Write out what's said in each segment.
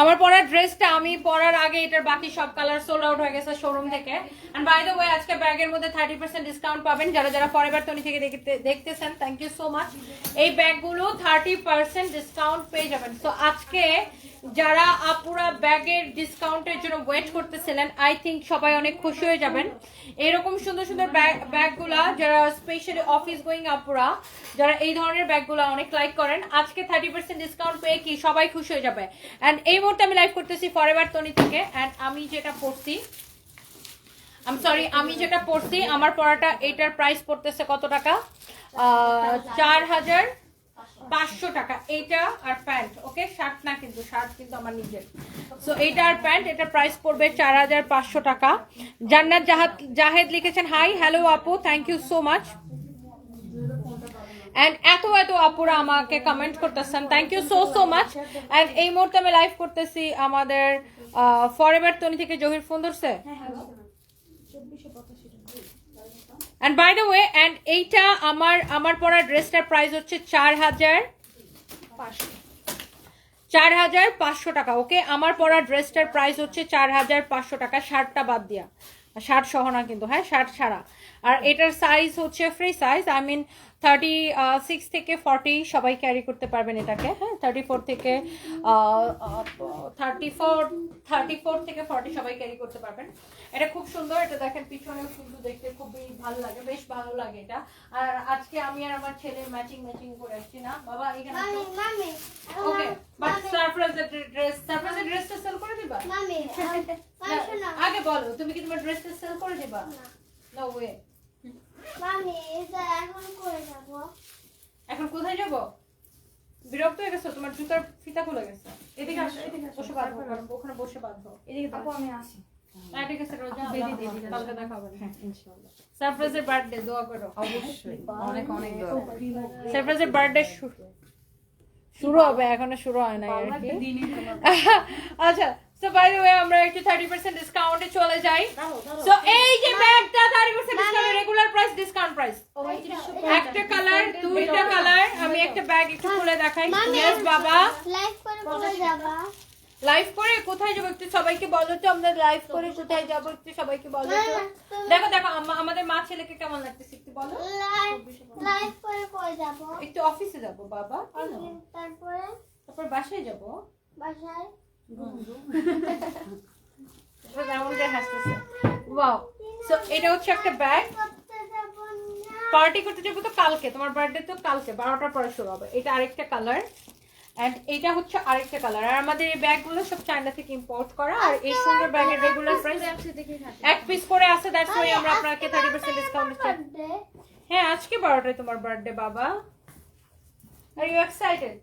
আমার পরার ড্রেসটা আমি পরার আগে এটার বাকি সব কালার সোল্ড আউট হয়ে গেছে শোরুম থেকে। এন্ড বাই দ্য ওয়ে আজকে ব্যাগের মধ্যে থার্টি পার্সেন্ট ডিসকাউন্ট পাবেন। যারা যারা ফরেভার তনি থেকে দেখতে- দেখতেছেন থ্যাংক ইউ সো মাচ এই ব্যাগগুলো থার্টি পার্সেন্ট ডিসকাউন্ট পেয়ে যাবেন। সো আজকে যারা আপুরা ব্যাগের ডিসকাউন্টের জন্য ওয়েট করতেছিলেন আই থিঙ্ক সবাই অনেক খুশি হয়ে যাবেন। এরকম সুন্দর সুন্দর ব্যাগ ব্যাগগুলা যারা স্পেশালি অফিস গোয়িং আপুরা যারা এই ধরনের ব্যাগগুলো অনেক লাইক করেন আজকে থার্টি পার্সেন্ট ডিসকাউন্ট পেয়ে কি সবাই খুশি হয়ে যাবে? অ্যান্ড এই মুহূর্তে আমি লাইভ করতেছি ফরএভার তনি থেকে অ্যান্ড আমি যেটা পড়ছি আমি সরি আমি যেটা পড়ছি আমার পড়াটা এটার প্রাইস পড়তেছে কত টাকা? চার হাজার পাঁচশো টাকা। এইটা আর প্যান্ট ওকে? শার্ট না কিন্তু শার্ট কিন্তু আমার নিজের। সো এইটা আর প্যান্ট এটার প্রাইস পড়বে চার হাজার পাঁচশো টাকা। জান্নাত জাহাদ জাহেদ লিখেছেন হাই হ্যালো আপু thank you so much and এত এত আপুরা আমাকে কমেন্ট করতেছেন thank you so so much and এই মুহূর্তে আমি লাইভ করতেছি আমাদের তনি থেকে জহির ফোন ধরছে? And by the way and এইটা আমার আমার পরা ড্রেসটার প্রাইস হচ্ছে চার হাজার চার হাজার পাঁচশো টাকা। ওকে, আমার পরা ড্রেসটার প্রাইস হচ্ছে চার হাজার পাঁচশো টাকা। শার্টটা বাদ দিয়া। শার্ট সহ না কিন্তু হ্যাঁ শার্ট ছাড়া। আর এটার সাইজ হচ্ছে free size I mean thirty six থেকে ফর্টি সবাই ক্যারি করতে পারবেন এটাকে হ্যাঁ? থার্টি ফোর থেকে থার্টি ফোর থার্টি ফোর থেকে ফর্টি সবাই ক্যারি করতে পারবেন। এটা খুব সুন্দর এটা দেখেন পিছনে কিন্তু দেখতে খুবই ভালো লাগে বেশ ভালো লাগে এটা। আর আজকে আমি আর আমার ছেলে ম্যাচিং ম্যাচিং করে আসছি না। বাবা এখানে. ওকে বাট ড্রেস সারপ্রাইজের ড্রেসটা সেল করে দিবা. Mami, আগে বলো তুমি কি তোমার ড্রেসটা সেল করে দিবা? নো। ওয়ে এখন করে যাব। এখন কোথায় যাব? বিরক্ত হয়ে গেছো? তোমার জুতার ফিতা খুলে গেছে। এদিকে আসো এদিকে আসো। বসে বাঁধো ওখানে বসে বাঁধো এদিকে আপু আমি আসি। হ্যাঁ হ্যাঁ সারপ্রাইজের বার্থডে দোয়া করো। অবশ্যই। অনেক অনেক দোয়া। সারপ্রাইজের বার্থডে শুরু হবে এখনও শুরু হয় আর কি। আচ্ছা সো বাই দ্য ওয়ে আমরা একটু 30% ডিসকাউন্টে চলে যাই। সো এই যে ব্যাগটা 30% discount regular price discount price একটা কালার দুইটা কালার আমি একটা ব্যাগ একটু খুলে দেখাই। ইয়েস বাবা। লাইভ করে করে যাবা। লাইভ করে কোথায় যাব একটু সবাইকে বলো তো আমরা লাইভ করে কোথায় যাব একটু সবাইকে বলো তো। দেখো দেখো আমাদের মা ছেলেকে কেমন লাগতেছে একটু বলো। লাইভ করে করে যাব। একটু অফিসে যাব বাবা তারপরে? তারপর বাসায় যাব। বাসায়? সো এটা হচ্ছে একটা ব্যাগ। পার্টি করতে যাব তো কালকে। তোমার বার্থডে তো কালকে, বারোটার শুরু এটা আরেকটা কালার এন্ড এটা হচ্ছে আরেকটা কালার আর আমাদের এই ব্যাগগুলো সব চায়না থেকে ইম্পোর্ট করা। আর এই সুন্দর ব্যাগের রেগুলার এক পিস করে আমরা আপনাকে পার্সেন্ট ডিসকাউন্ট হ্যাঁ আজকে বারোটায় তোমার বার্থডে বাবা। Are you excited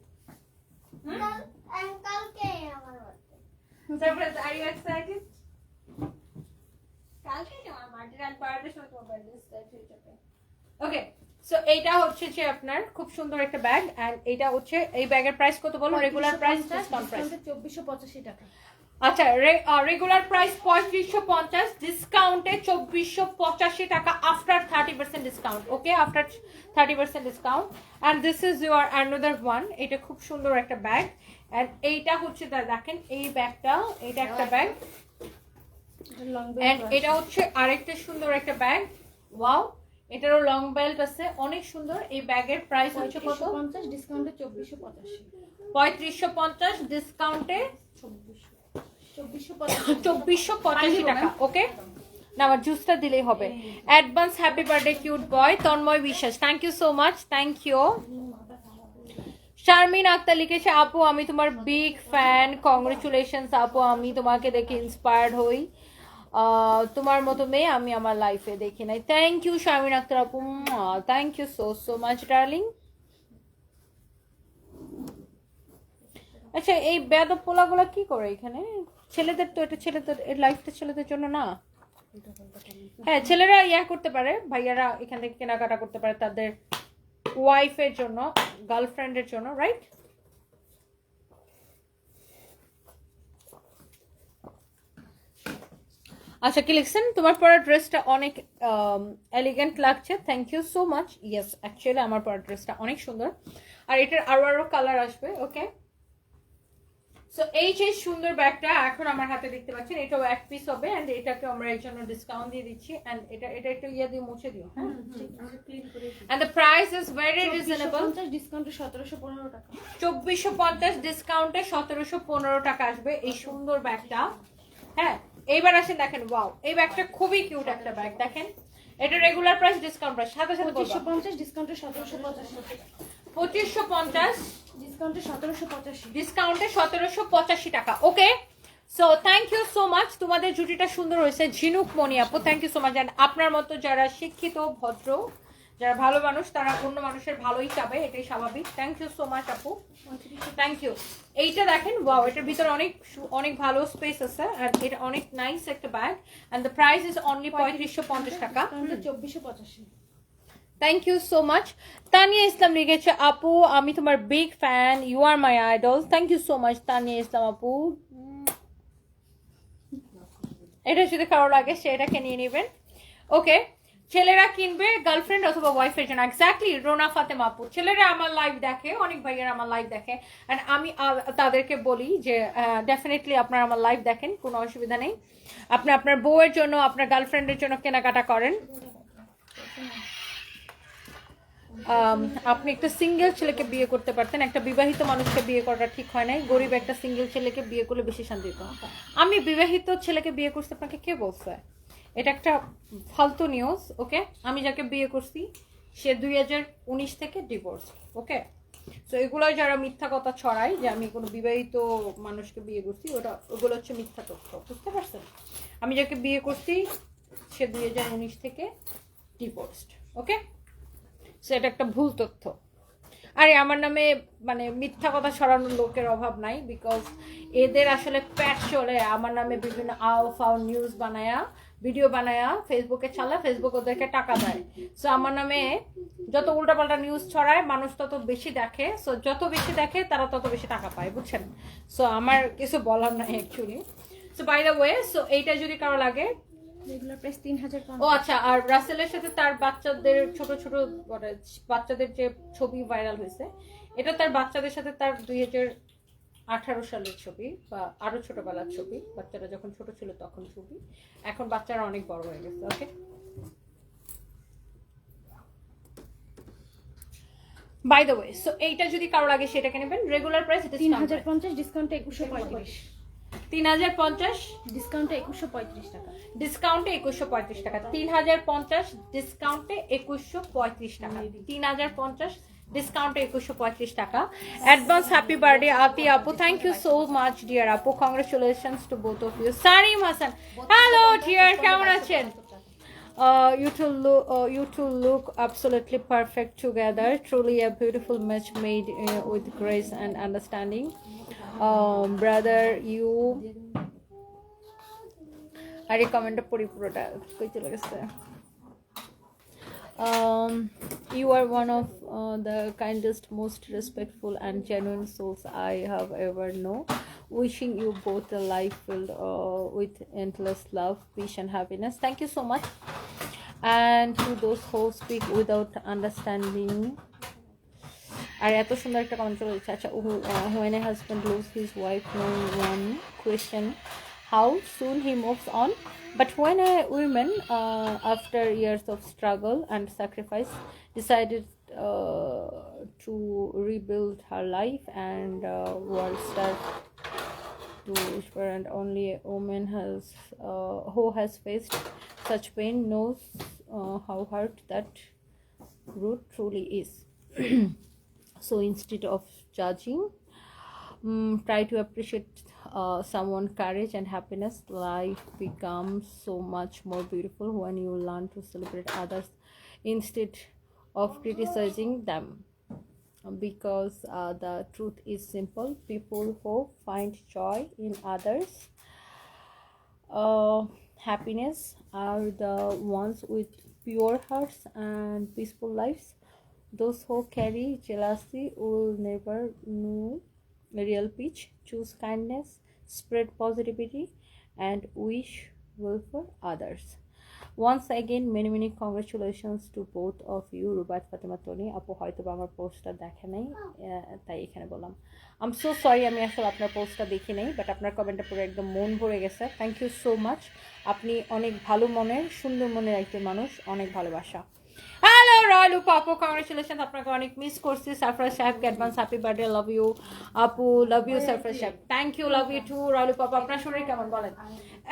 surprise are you excited কালকে তোমার বার্থডে আর বার্থডে সময় তোমার বার্থডে ওকে সো এইটা হচ্ছে যে আপনার খুব সুন্দর একটা ব্যাগ এন্ড এইটা হচ্ছে এই ব্যাগের প্রাইস কত বলো? রেগুলার প্রাইস ডিসকাউন্ট প্রাইস চব্বিশশো পঁচাশি টাকা। আচ্ছা রেগুলার প্রাইস পঁয়ত্রিশশো পঞ্চাশ ডিসকাউন্টে চব্বিশশো পঁচাশি টাকা after thirty percent discount okay after thirty percent discount and this is your another one এটা খুব সুন্দর একটা ব্যাগ অ্যান্ড এইটা হচ্ছে দেখেন এই ব্যাগটা এটা একটা ব্যাগ এটা হচ্ছে আরেকটা সুন্দর একটা ব্যাগ ওয়াও এটারও লং বেল্ট আছে অনেক সুন্দর। এই ব্যাগের প্রাইস হচ্ছে কত? পঞ্চাশ ডিসকাউন্টে চব্বিশশো পঁচাশি পঁয়ত্রিশশো পঞ্চাশ ডিসকাউন্টে চব্বিশশো পঁচাশি চব্বিশশো পঁচাশি টাকা ওকে না আমার জুসটা দিলেই হবে। Advance happy birthday cute boy Tanmoy Biswas thank you so much thank you Sharmin Akter লিখেছে, আপু, আমি তোমার বিগ ফ্যান কংগ্রেচুলেশনস আপু, আমি তোমাকে দেখে ইন্সপায়ার্ড হই। তোমার মতো মেয়ে আমি আমার লাইফে দেখি নাই। থ্যাংক ইউ শারমিন আক্তার আপু। Thank you so so much darling আচ্ছা এই বেদব পোলাগুলো কি করে এখানে? ছেলেদের তো এটা ছেলেদের এই লাইফটা ছেলেদের জন্য না। হ্যাঁ ছেলেরা ইয়া করতে পারে, ভাইয়ারা এখান থেকে কেনাকাটা করতে পারে, তাদের ওয়াইফের জন্য গার্লফ্রেন্ডের জন্য রাইট আচ্ছা কি লিখছেন? তোমার পরা ড্রেসটা অনেক এলিগেন্ট লাগছে। Thank you so much yes actually আমার পরা ড্রেসটা অনেক সুন্দর। আর এটার আরও আরও কালার আসবে ওকে সো এই যে সুন্দর ব্যাগটা এখন আমার হাতে দেখতে পাচ্ছেন এটাও এক পিস হবে এন্ড এটাকে আমরা এর জন্য ডিসকাউন্ট দিয়ে দিচ্ছি এন্ড এটা এটা একটু ইয়ে দিয়ে মুছে দিও হ্যাঁ? And the price is very reasonable ডিসকাউন্টে সতেরোশো পনেরো টাকা। চব্বিশশো পঞ্চাশ ডিসকাউন্টে সতেরোশো পনেরো টাকা আসবে এই সুন্দর ব্যাগটা। হ্যাঁ এইবার আসেন দেখেন ওয়াও এই ব্যাগটা খুবই কিউট একটা ব্যাগ দেখেন। এটা রেগুলার প্রাইস ডিসকাউন্ট প্রাইস সাথে সাথে পঁচিশশো পঞ্চাশ ডিসকাউন্টে সতেরোশো পঁচাশি পঁচিশশো পঞ্চাশ ডিসকাউন্টে সতেরোশো পঁচাশি। ডিসকাউন্টে সতেরোশো পঁচাশি টাকা। Okay so thank you so much তোমাদের জুটিটা সুন্দর হয়েছে। ঝিনুক মনি আপু থ্যাংক ইউ সো মাচ আপনার মতো যারা শিক্ষিত ভদ্র যারা ভালো মানুষ তারা অন্য মানুষের ভালোই চাবে। এটাই স্বাভাবিক। থ্যাংক ইউ সো মাচ আপু। থ্যাংক ইউ এইটা দেখেন ওয়াও এটার ভিতরে অনেক অনেক ভালো স্পেস আছে। আর এটা অনেক নাইস একটা bag and the price is only পঁয়ত্রিশশো পঞ্চাশ টাকা। চব্বিশশো পঁচাশি। Thank you so much Tania Islam লিখেছে আপু আমি তোমার big fan you are my idol thank you so much Tania Islam আপু এটা যদি কারও লাগে, সে এটাকে নিয়ে নেবেন। ওকে ছেলেরা কিনবে গার্লফ্রেন্ড অথবা ওয়াইফের জন্য। এক্স্যাক্টলি রোনা ফাতেমা আপু। ছেলেরা আমার লাইভ দেখে, অনেক ভাইয়ের আমার লাইভ দেখে। অ্যান্ড আমি তাদেরকে বলি যে ডেফিনেটলি আপনারা আমার লাইভ দেখেন, কোনো অসুবিধা নেই। আপনি, আপনার বউয়ের জন্য, আপনার গার্লফ্রেন্ডের জন্য কেনাকাটা করেন। আপনি একটা সিঙ্গেল ছেলেকে বিয়ে করতে পারতেন, একটা বিবাহিত মানুষকে বিয়ে করাটা ঠিক হয় নাই, গরিব একটা সিঙ্গেল ছেলেকে বিয়ে করলে বেশি শান্তি দিত আমি বিবাহিত ছেলেকে বিয়ে করতে আপনাকে কে বলছে? এটা একটা ফালতু নিউজ ওকে আমি যাকে বিয়ে করছি, সে দুই হাজার উনিশ থেকে ডিভোর্স ওকে তো এগুলো যারা মিথ্যা কথা ছড়ায় যে আমি কোনো বিবাহিত মানুষকে বিয়ে করছি, ওটা, ওগুলো হচ্ছে মিথ্যা তথ্য, বুঝতে পারছেন? আমি যাকে বিয়ে করছি, সে দুই হাজার উনিশ থেকে ডিভোর্সড ওকে সেটা একটা ভুল তথ্য। আরে, আমার নামে মানে মিথ্যা কথা ছড়ানোর লোকের অভাব নাই বিকজ এদের আসলে প্যাট চলে। আমার নামে বিভিন্ন আও, ফাও নিউজ বানায়া ভিডিও বানায়া ফেসবুকে চালা ফেসবুক ওদেরকে টাকা দেয়। সো আমার নামে যত উল্টাপাল্টা নিউজ ছড়ায়, মানুষ তত বেশি দেখে। সো যত বেশি দেখে, তারা তত বেশি টাকা পায়, বুঝছেন? সো আমার কিছু বলার নাই actually so by the way so এইটা যদি কারও লাগে রেগুলার প্রাইস তিন হাজার ও আচ্ছা আর রাসেলের সাথে তার বাচ্চাদের ছোট ছোট মানে বাচ্চাদের যে ছবি ভাইরাল হয়েছে এটা তার বাচ্চাদের সাথে তার দুই হাজার আঠারো সালের ছবি বা আরও ছোটবেলার ছবি বাচ্চারা যখন ছোট ছিল তখন ছবি। এখন বাচ্চারা অনেক বড় হয়ে গেছে okay? By the way so এইটা যদি কারও লাগে সেটাকে নেবেন। রেগুলার প্রাইস তিন হাজার পঞ্চাশ ডিসকাউন্টে একুশশো পঁয়ত্রিশ। তিন হাজার পঞ্চাশ ডিসকাউন্টে একুশশো পঁয়ত্রিশ টাকা। ডিসকাউন্টে একুশশো পঁয়ত্রিশ টাকা। তিন হাজার পঞ্চাশ ডিসকাউন্টে একুশশো পঁয়ত্রিশ টাকা। তিন হাজার পঞ্চাশ ডিসকাউন্টে একুশশো পঁয়ত্রিশ টাকা। অ্যাডভান্স হ্যাপি বার্থডে আতি আপু thank you so much dear আপু। Congratulations to both of you Sarim Hasan hello dear কেমন আছেন? Uh, you two look, uh, you two look absolutely perfect together. Truly a beautiful match made uh, with grace and understanding. Um, brother, you আর এই কমেন্টটা পড়ি পুরোটা কই চলে গেছে um, you are one of uh, the kindest most respectful and genuine souls i have ever known wishing you both a life filled uh, with endless love peace and happiness thank you so much and to those who speak without understanding আর এত সুন্দর একটা comment চলে যাচ্ছে আচ্ছা when a husband loses his wife no one question how soon he moves on but when a woman uh, after years of struggle and sacrifice decided uh, to rebuild her life and uh, world start to whisper and only a woman has uh, who has faced such pain knows uh, how hard that root truly is so instead of judging mm, try to appreciate uh, someone courage and happiness. Life becomes so much more beautiful when you learn to celebrate others instead of criticizing them. Because uh, the truth is simple. People who find joy in others uh, happiness are the ones with pure hearts and peaceful lives those who carry jealousy will never know real peace. Choose kindness spread positivity and wish well for others. Once again many many congratulations to both of you Rubat Fatema Toni আপু হয়তো বা আমার পোস্টটা দেখে নাই তাই এখানে বললাম। আম সো সরি আমি আসলে আপনার পোস্টটা দেখি নাই বাট আপনার কমেন্টটা পুরো একদম মন ভরে গেছে। থ্যাংক ইউ সো মাচ আপনি অনেক ভালো মনের সুন্দর মনের একজন মানুষ অনেক ভালোবাসা। হ্যালো রয়্যাল উপু আপু কংগ্রেচুলেশন আপনাকে অনেক মিস করছি সারফরাজ সাহেবকে advance happy birthday love you আপু love you Sarfaraz Saheb thank you love you too royal উপু আপু আপনার শরীর কেমন বলেন?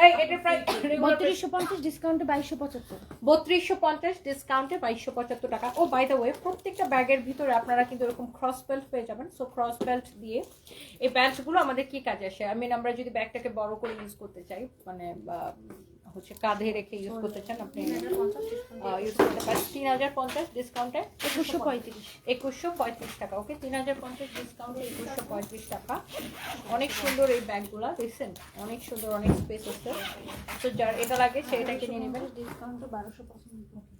এই এটার প্রাইস বত্রিশশো পঞ্চাশ ডিসকাউন্টে বাইশশো পঁচাত্তর। বত্রিশশো পঞ্চাশ ডিসকাউন্টে বাইশশো পঁচাত্তর টাকা। ও বাই দ্য ওয়ে প্রত্যেকটা ব্যাগের ভিতরে আপনারা কিন্তু এরকম ক্রস বেল্ট পেয়ে যাবেন। সো ক্রস বেল্ট দিয়ে এই বেল্টগুলো আমাদের কি কাজে আসে? আই মিন আমরা যদি ব্যাগটাকে বড় করে ইউজ করতে চাই মানে বা, হচ্ছে কাঁধে রেখে ইউজ করতে চান আপনি। ইউজ করতে পারেন। তিন হাজার পঞ্চাশ ডিসকাউন্টে একুশশো পঁয়ত্রিশ। একুশশো পঁয়ত্রিশ টাকা। ওকে তিন হাজার পঞ্চাশ ডিসকাউন্টে একুশশো পঁয়ত্রিশ টাকা। অনেক সুন্দর এই ব্যাগগুলো দেখছেন? অনেক সুন্দর অনেক স্পেস আছে। তো যার এটা লাগে সেটাকে নিয়ে নেবেন। ডিসকাউন্ট বারোশো পঁচানব্বই।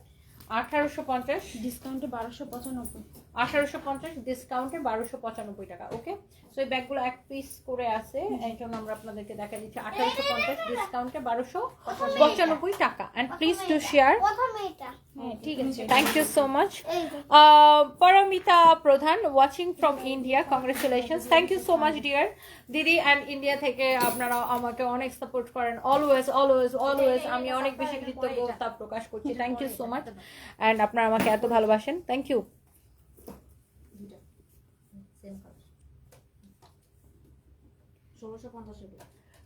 আঠারোশো পঞ্চাশ। ডিসকাউন্টে বারোশো পঁচানব্বই। আঠারোশো পঞ্চাশ ডিসকাউন্টে বারোশো পঁচানব্বই টাকা ওকে সো এই ব্যাগগুলো এক পিস করে আছে এই জন্য আমরা আপনাদেরকে দেখা দিচ্ছি আঠারোশো পঞ্চাশ ডিসকাউন্টে বারোশো পঁচানব্বই টাকা। অ্যান্ড প্লিজ টু শেয়ার প্রথমে এটা হ্যাঁ ঠিক আছে থ্যাংক ইউ সো মাচ এই প্রধান watching from India congratulations thank you so much dear দিদি অ্যান্ড ইন্ডিয়া থেকে আপনারা আমাকে অনেক সাপোর্ট করেন অলওয়েজ অলওয়েজ অলওয়েজ আমি অনেক বেশি কৃতজ্ঞতা প্রকাশ করছি thank you so much and আপনারা আমাকে এত ভালোবাসেন thank you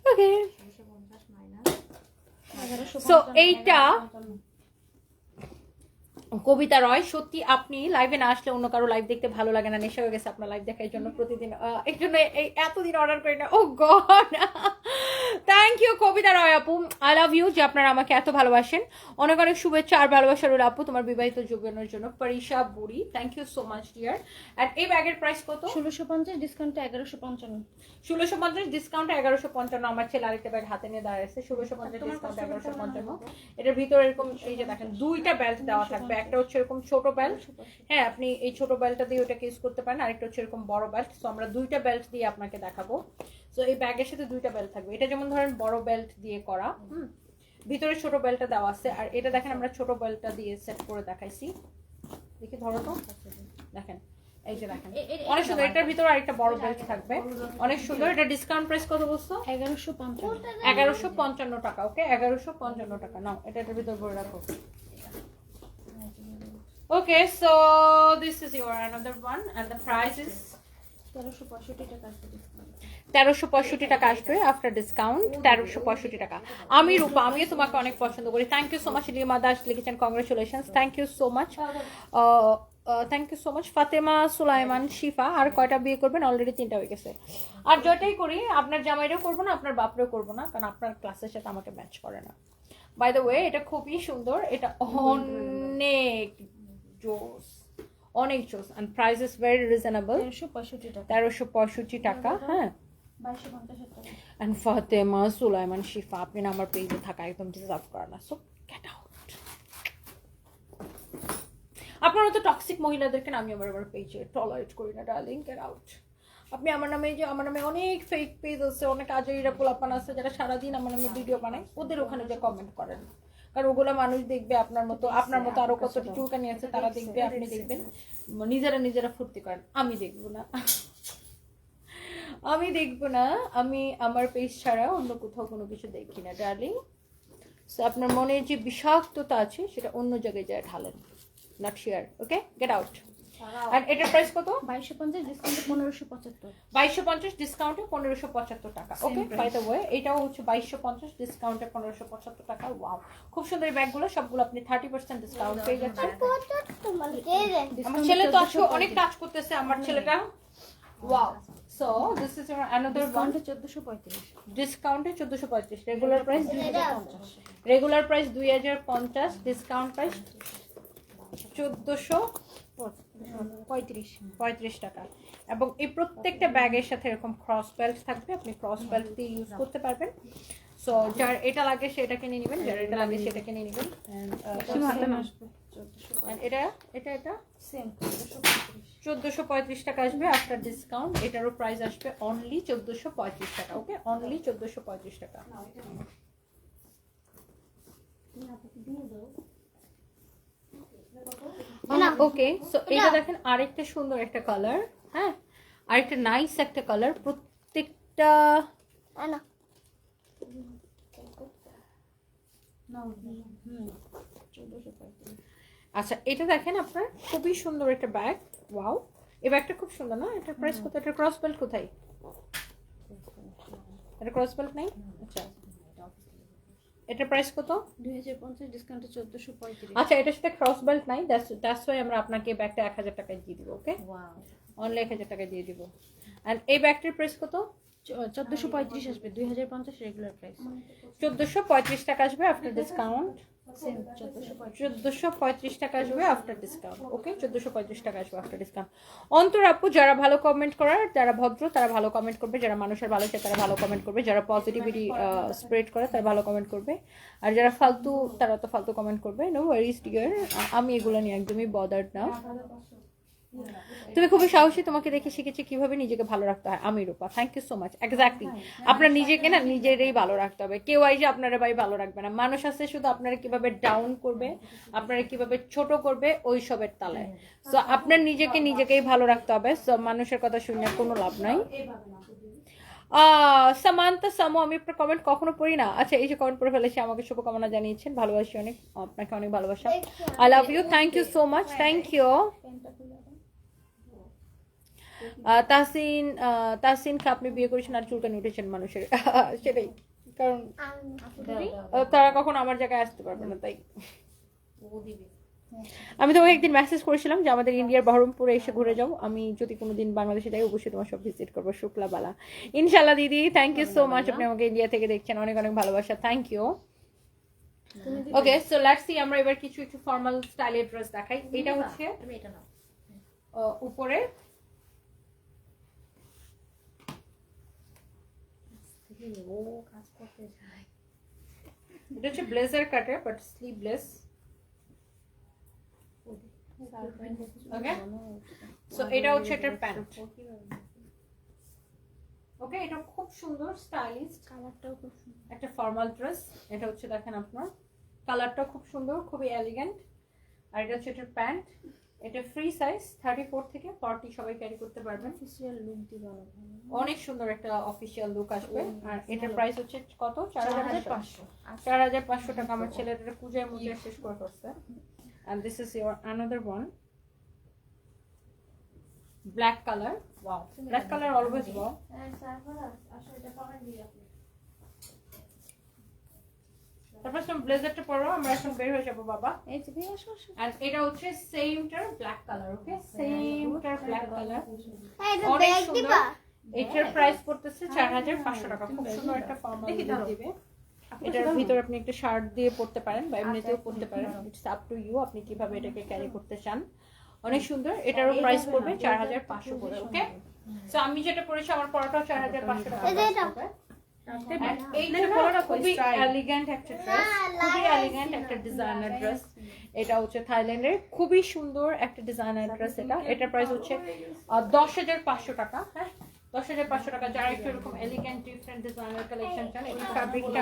okay so So, এইটা কবিতা রয় সত্যি আপনি লাইভে না আসলে অন্য কারও লাইভ দেখতে ভালো লাগে না নেশা হয়ে গেছে আপনার লাইভ দেখার জন্য প্রতিদিন। এর জন্য এই এতদিন অর্ডার করি না। ও God! Thank you Kobita Roy আপু। আই লাভ ইউ যে আপনারা আমাকে এত ভালোবাসেন। অনেক অনেক শুভেচ্ছা আর ভালোবাসা রইল আপু তোমার বিবাহিত জীবনের জন্য। পরিষা বুড়ি thank you so much dear and এই ব্যাগের প্রাইস কত? ষোলোশো পঞ্চাশ ডিসকাউন্টে এগারোশো পঞ্চান্ন। ষোলোশো পঞ্চাশ ডিসকাউন্ট এগারোশো পঞ্চান্ন। আমার ছেলে আরেকটা ব্যাগ হাতে নিয়ে দাঁড়িয়েছে ষোলোশো পঞ্চাশ ডিসকাউন্ট এগারোশো পঞ্চান্ন। এটার ভিতরে এরকম এই যে দেখেন দুইটা বেল্ট দেওয়া থাকবে। একটা হচ্ছে এরকম ছোট বেল্ট হ্যাঁ আপনি এই ছোট বেল্টটা দিয়ে ওটাকে ইউজ করতে পারেন। আরেকটা হচ্ছে এরকম বড় বেল্ট সো আমরা দুইটা বেল্ট দিয়ে আপনাকে দেখাবো। সো এই ব্যাগের সাথে দুইটা বেল্ট থাকবে। এটা যেমন ধরেন বড় বেল্ট দিয়ে করা হুম? ভিতরে ছোট বেল্টটা দেওয়া আছে। আর এটা দেখেন আমরা ছোট বেল্টটা দিয়ে সেট করে দেখাইছি। দেখি ধরো তো। দেখেন এই যে দেখেন। অনেক সুন্দর। এটার ভিতরে আরেকটা বড় বেল্ট থাকবে। অনেক সুন্দর। এটা ডিসকাউন্ট প্রাইস কত বলছো? এগারোশো পঞ্চান্ন। এগারোশো পঞ্চান্ন টাকা ওকে এগারোশো পঞ্চান্ন টাকা। নাও এটা এটার ভিতর ভরে রাখো। Okay so this is your another one and the price is তেরোশো পঁয়ষট্টি টাকা আসবে আফটার ডিসকাউন্ট তেরোশো পঁয়ষট্টি টাকা। আমি রূপা আমিও তোমাকে অনেক পছন্দ করি। Thank you so much Lima Das লিখেছেন congratulation thank you so much thank you so much Fatema Sulaiman Shifa আর কয়টা বিয়ে করবেন? অলরেডি তিনটা হয়ে গেছে। আর যেটাই করি আপনার জামাইরেও করব না আপনার বাপরেও করব না কারণ আপনার ক্লাসের সাথে আমাকে ম্যাচ করে না। বাই দ্য ওয়ে এটা খুবই সুন্দর। এটা অনেক জোস অনেক জোস and price is very reasonable তেরোশো পঁয়ষট্টি টাকা। হ্যাঁ। অ্যান্ড ফাতেমা সুলাইমান শিফা আপনি আমার পেজে থাকা একদম ডিজার্ভ করে না। সো গেট আউট আপনারা তো টক্সিক মহিলাদেরকে আমি আমার আমার পেজে টলারেট করি না ডার্লিং গেট আউট আপনি আমার নামে যে, আমার নামে অনেক ফেক পেজ আছে, অনেক আজইরা পোলাপান আছে যারা সারাদিন আমার নামে ভিডিও বানায়, ওদের ওখানে যে কমেন্ট করেন। কারণ ওগুলো মানুষ দেখবে আপনার মতো আপনার মতো আরও কত চুলকানি আছে, তারা দেখবে, আপনি দেখবেন। নিজেরা নিজেরা ফুর্তি করেন, আমি দেখব না। আমি দেখব না, আমি আমার পেজ ছাড়া অন্য কোথাও কোনো কিছু দেখি না ডার্লিং সো আপনার মনে যে বিষাক্ততা আছে, সেটা অন্য জায়গায় যায় ঢালেন। Not share okay get out আর এটার প্রাইস কত? বাইশশো পঞ্চাশ ডিসকাউন্টে পনেরোশো পঁচাত্তর। বাইশশো পঞ্চাশ ডিসকাউন্টে পনেরোশো পঁচাত্তর টাকা ওকে বাই দ্য ওয়ে এটাও হচ্ছে বাইশশো পঞ্চাশ ডিসকাউন্টে পনেরোশো পঁচাত্তর টাকা ওয়াও খুব সুন্দর ব্যাগগুলো সবগুলো আপনি থার্টি পার্সেন্ট ডিসকাউন্ট পেয়ে যাচ্ছেন। রে আমার ছেলে তো আজকে অনেক কাজ করতেছে আমার ছেলেটা। Wow so this is another one ডিসকাউন্টে চোদ্দোশো পঁয়ত্রিশ। ডিসকাউন্টে চোদ্দোশো পঁয়ত্রিশ। রেগুলার প্রাইস দুই হাজার পঞ্চাশ। রেগুলার প্রাইস দুই হাজার পঞ্চাশ ডিসকাউন্ট প্রাইস চোদ্দোশো পঁয়ত্রিশ। পঁয়ত্রিশ টাকা। এবং এই প্রত্যেকটা ব্যাগের সাথে এরকম ক্রস বেল্ট থাকবে আপনি ক্রস বেল্ট দিয়ে ইউজ করতে পারবেন। সো যার এটা লাগে সেটা কিনে নেবেন যার এটা লাগে সেটা কিনে নেবেন। এটা এটা এটা সেম চোদ্দোশো পঁয়ত্রিশ। টাকা আসবে আফটার ডিসকাউন্ট এটারও প্রাইস আসবে অনলি চোদ্দোশো পঁয়ত্রিশ টাকা ওকে অনলি চোদ্দোশো পঁয়ত্রিশ টাকা। ওকে সো এটা দেখেন আরেকটা সুন্দর একটা কালার হ্যাঁ? আরেকটা নাইস একটা কালার প্রত্যেকটা আচ্ছা এটা দেখেন আপনার খুবই সুন্দর একটা ব্যাগ ওয়াও এই ব্যাগটা খুব সুন্দর না? এটার প্রাইস কত? এটা ক্রস বেল্ট কোথায়? এটা ক্রস বেল্ট নাই? আচ্ছা। এটার প্রাইস কত? দুই হাজার পঞ্চাশ ডিসকাউন্টে চোদ্দোশো পঁয়ত্রিশ। আচ্ছা এটার সাথে ক্রস বেল্ট নাই দ্যাটস দ্যাটস ওয়াই আমরা আপনাকে ব্যাগটা এক হাজার টাকায় দিয়ে দিব ওকে ওয়াও অনলি এক হাজার টাকায় দিয়ে দিব। এন্ড এই ব্যাগটার প্রাইস কত? চোদ্দোশো পঁয়ত্রিশ আসবে দুই হাজার পঞ্চাশ রেগুলার প্রাইস চোদ্দোশো পঁয়ত্রিশ টাকা আসবে আফটার ডিসকাউন্ট চোদ্দোশো পঁয়ত্রিশ টাকা আসবে আফটার ডিসকাউন্ট ওকে চোদ্দোশো পঁয়ত্রিশ টাকা আসবে আফটার ডিসকাউন্ট অন্তর আপু যারা ভালো কমেন্ট করার যারা ভদ্র তারা ভালো কমেন্ট করবে। যারা মানুষের ভালো সে তারা ভালো কমেন্ট করবে। যারা পজিটিভিটি স্প্রেড করে তারা ভালো কমেন্ট করবে। আর যারা ফালতু তারা তো ফালতু কমেন্ট করবে। নো ডিয়ার আমি এগুলো নিয়ে একদমই বদার্ড না। তুমি খুবই সাহসী তোমাকে দেখে শিখেছি কীভাবে নিজেকে ভালো রাখতে হয়। আমি Rupa thank you so much exactly আপনার নিজেকে না নিজেরই ভালো রাখতে হবে। কেউ আই যে আপনারা ভাই ভালো রাখবে না। মানুষ আছে শুধু আপনারা কীভাবে ডাউন করবে আপনারা কীভাবে ছোট করবে ওই সবের তালায় সো আপনার নিজেকে নিজেকেই ভালো রাখতে হবে। সো মানুষের কথা শুনে কোনো লাভ নাই। আহ, সামান্তা সামো আমি আপনার কমেন্ট কখনো পড়ি না? আচ্ছা এই যে কমেন্ট পড়ে ফেলেছি আমাকে শুভকামনা জানিয়েছেন। ভালোবাসি অনেক আপনাকে অনেক ভালোবাসা। I love you thank you so much thank you Tahsin আহ, আপনি বিয়ে করেছেন আর চুলকানি উঠেছেন মানুষের। সেটাই। কারণ তারা কখনো আমার জায়গায় আসতে পারবে না তাই। আমি তোমাকে একদিন মেসেজ করেছিলাম যে আমাদের ইন্ডিয়ার বহরমপুরে এসে ঘুরে যাও। আমি যদি কোনোদিন বাংলাদেশে যাই অবশ্যই তোমার সব ভিজিট করব শুক্লা বালা। ইনশাল্লাহ দিদি থ্যাংক ইউ সো মাচ আপনি আমাকে ইন্ডিয়া থেকে দেখছেন অনেক অনেক ভালোবাসা। Thank you okay so let's see আমরা এবার কিছু একটু ফর্মাল স্টাইলের ড্রেস দেখাই। এটা হচ্ছে এটা হচ্ছে ব্লেজার কাটে বাট স্লিভলেস ওকে সো এটা হচ্ছে এটার প্যান্ট ওকে এটা খুব সুন্দর স্টাইলিশ কালারটাও খুব সুন্দর। একটা ফর্মাল ড্রেস এটা হচ্ছে দেখেন আপনার। কালারটা খুব সুন্দর খুবই এলিগেন্ট আর এটা হচ্ছে এটার প্যান্ট এটা ফ্রি সাইজ থার্টি ফোর থেকে ফর্টি সবাই ক্যারি করতে পারবেন। অফিসিয়াল লুক দিবা অনেক সুন্দর একটা অফিসিয়াল লুক আসবে। আর এটার প্রাইস হচ্ছে কত? চার হাজার পাঁচশো। চার হাজার পাঁচশো টাকা আমার ছেলে এটা পূজায় মুজে শেষ করে ফেলছে and this is your another one. Black color wow black color always wow তারপর তুমি ব্লেজারটা পরো আমরা এখন বের হয়ে যাব বাবা। এই যে ভাই আসো আসো। আর এটা হচ্ছে সেমটার ব্ল্যাক কালার ওকে সেমটার ব্ল্যাক কালার এটা অনেক ব্যাগ সুন্দর। এটার প্রাইস পড়তেছে চার হাজার পাঁচশো টাকা। খুব সুন্দর একটা ফর্মাল দিবে এটার ভিতরে আপনি একটা শার্ট দিয়ে পড়তে পারেন বা এমনিতেও পড়তে পারেন। ইটস আপ টু ইউ আপনি কীভাবে এটাকে ক্যারি করতে চান। অনেক সুন্দর। এটারও প্রাইস পড়বে চার হাজার পাঁচশো করে ওকে সো আমি যেটা পড়েছি আমার পড়াটাও চার হাজার পাঁচশো টাকা এটা। খুবই হচ্ছে থাইল্যান্ডের সুন্দর একটা ডিজাইনার ড্রেস এটা এটার প্রাইস হচ্ছে দশ হাজার পাঁচশো টাকা হ্যাঁ দশ হাজার পাঁচশো টাকা যারা একটু এরকম এলিগেন্ট ডিফারেন্ট ডিজাইনার কালেকশন চান এটা ফ্যাব্রিকটা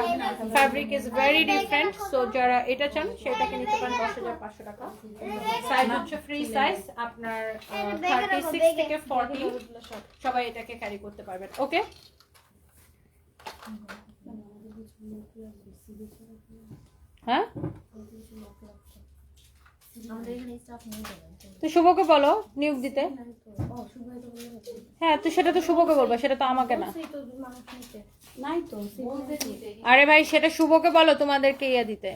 fabric is very different so যারা এটা চান সেটাকে নিতে পারেন দশ হাজার পাঁচশো টাকা সাইজ হচ্ছে ফ্রি সাইজ আপনার থার্টি সিক্স থেকে ফর্টি সবাই এটাকে ক্যারি করতে পারবেন ওকে হ্যাঁ? তো শুভকে বলো, নিয়োগ দিতে। হ্যাঁ তো সেটা তো শুভকে বলব, সেটা তো আমাকে না। আরে ভাই, সেটা শুভকে বলো তোমাদেরকে ইয়ে দিতে।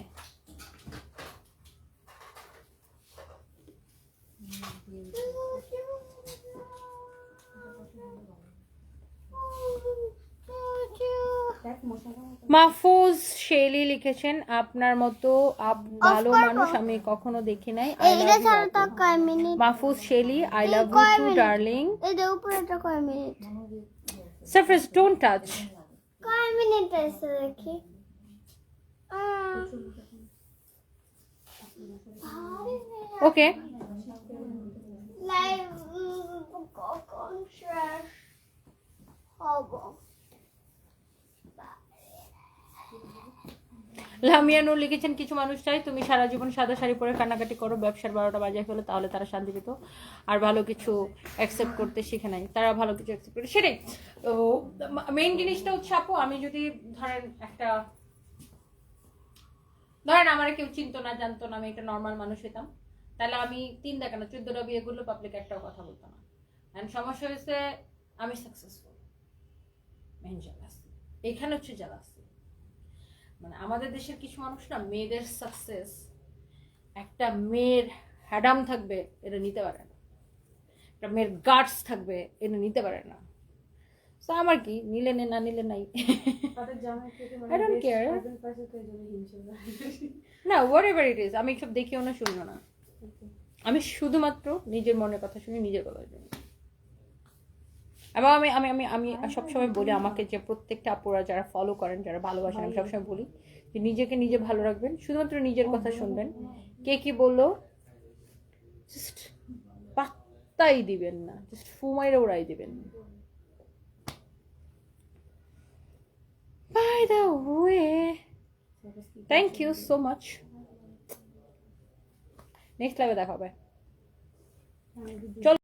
মাহফুজ শেলি লিখেছেন আপনার মতো আপ- ভালো মানুষ আমি কখনো দেখি নাই। Mahfuz Shelly I love you too? Darling surface don't touch কয় মিনিট? আছে দেখি? ওকে লাইভ কখন শেষ? হব। লামিয়ানুর লিখেছেন, কিছু মানুষ চাই তুমি সারা জীবন সাদা শাড়ি পরে কান্নাকাটি করো, ব্যবসার বারোটা বাজায় ফেলো, তাহলে তারা শান্তি পেত আর ভালো কিছু অ্যাকসেপ্ট করতে শিখে নাই। তারা ভালো কিছু অ্যাকসেপ্ট করে সেটাই। তো মেইন জিনিসটা হচ্ছে, আপু, আমি যদি ধরেন একটা, ধরেন আমার কেউ চিনতো না, জানতো না, আমি একটা নর্মাল মানুষ হইতাম, তাহলে আমি তিন দেখা না, চোদ্দটা বিয়ে করলে পাবলিক একটাও কথা বলতো না। অ্যান্ড সমস্যা হয়েছে আমি সাকসেসফুল মেন জালাস এখানে হচ্ছে জালাস মানে আমাদের দেশের কিছু মানুষ না মেয়েদের সাকসেস একটা মেয়ের হ্যাডাম থাকবে এটা নিতে পারে না। একটা মেয়ের গার্ডস থাকবে এটা নিতে পারে না। তো আমার কি নিলে নে না নিলে নাই। জন্য করে। না হোয়াট এভার ইট ইজ আমি সব দেখিও না শুনিও না। আমি শুধুমাত্র নিজের মনের কথা শুনি নিজের কথা শুনি এবং আমি আমি আমি আমি সবসময় বলি আমাকে যে প্রত্যেকটা আপুরা যারা ফলো করেন যারা ভালোবাসেন আমি সবসময় বলি যে নিজেকে নিজে ভালো রাখবেন শুধুমাত্র নিজের কথা শুনবেন। কে কি বলল? জাস্ট পাত্তাই দিবেন না জাস্ট ফুমাইরে উড়াই দিবেন। By the way thank you so much next লাইভে দেখা হবে। চল